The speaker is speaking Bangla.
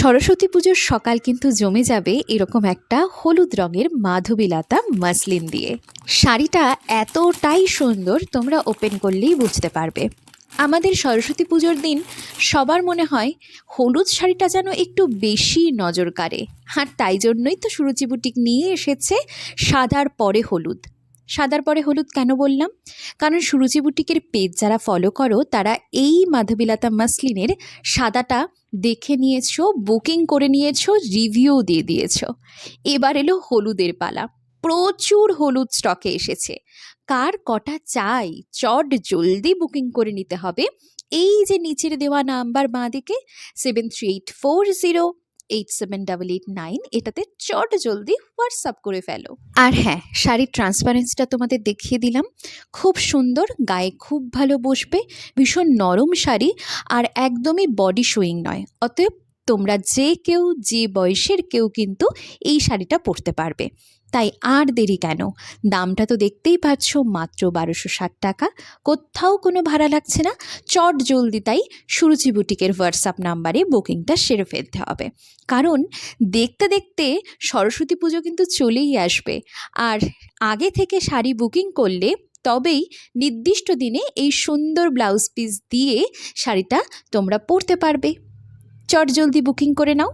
সরস্বতী পুজোর সকাল কিন্তু জমে যাবে এরকম একটা হলুদ রঙের মাধবীলতা মাসলিন দিয়ে। শাড়িটা এতটাই সুন্দর তোমরা ওপেন করলেই বুঝতে পারবে। আমাদের সরস্বতী পুজোর দিন সবার মনে হয় হলুদ শাড়িটা যেন একটু বেশি নজর কাড়ে। আর তাই জন্যই তো সুরুচি বুটিক নিয়ে এসেছে সাদার পরে হলুদ। সাদার পরে হলুদ কেন বললাম? কারণ সুরুচি বুটিকের পেজ যারা ফলো করো, তারা এই মাধবীলতা মাসলিনের সাদাটা দেখে নিয়েছো বুকিং করে নিয়েছো রিভিউ দিয়ে দিয়েছ। এবার এলো হলুদের পালা। প্রচুর হলুদ স্টকে এসেছে। কার কটা চাই? চট জলদি বুকিং করে নিতে হবে। এই যে নিচের দেওয়া নাম্বার বাঁ দিকে seven three eight four zero eight seven double eight nine এটাতে চট জলদি হোয়াটসঅ্যাপ করে ফেলো। আর হ্যাঁ শাড়ির ট্রান্সপারেন্সটা তোমাদের দেখিয়ে দিলাম। খুব সুন্দর, গায়ে খুব ভালো বসবে, ভীষণ নরম শাড়ি, আর একদমই বডি শোয়িং নয়। অতএব তোমরা যে কেউ, যে বয়সের কেউ কিন্তু এই শাড়িটা পরতে পারবে। তাই আর দেরি কেন? দামটা তো দেখতেই পাচ্ছ, মাত্র বারোশো ষাট টাকা। কোথাও কোনো ভাড়া লাগছে না। চট জলদি তাই সুরুচি বুটিকের হোয়াটসঅ্যাপ নাম্বারে বুকিংটা সেরে ফেলতে হবে। কারণ দেখতে দেখতে সরস্বতী পুজো কিন্তু চলেই আসবে। আর আগে থেকে শাড়ি বুকিং করলে তবেই নির্দিষ্ট দিনে এই সুন্দর ব্লাউজ পিস দিয়ে শাড়িটা তোমরা পরতে পারবে। চট জলদি বুকিং করে নাও।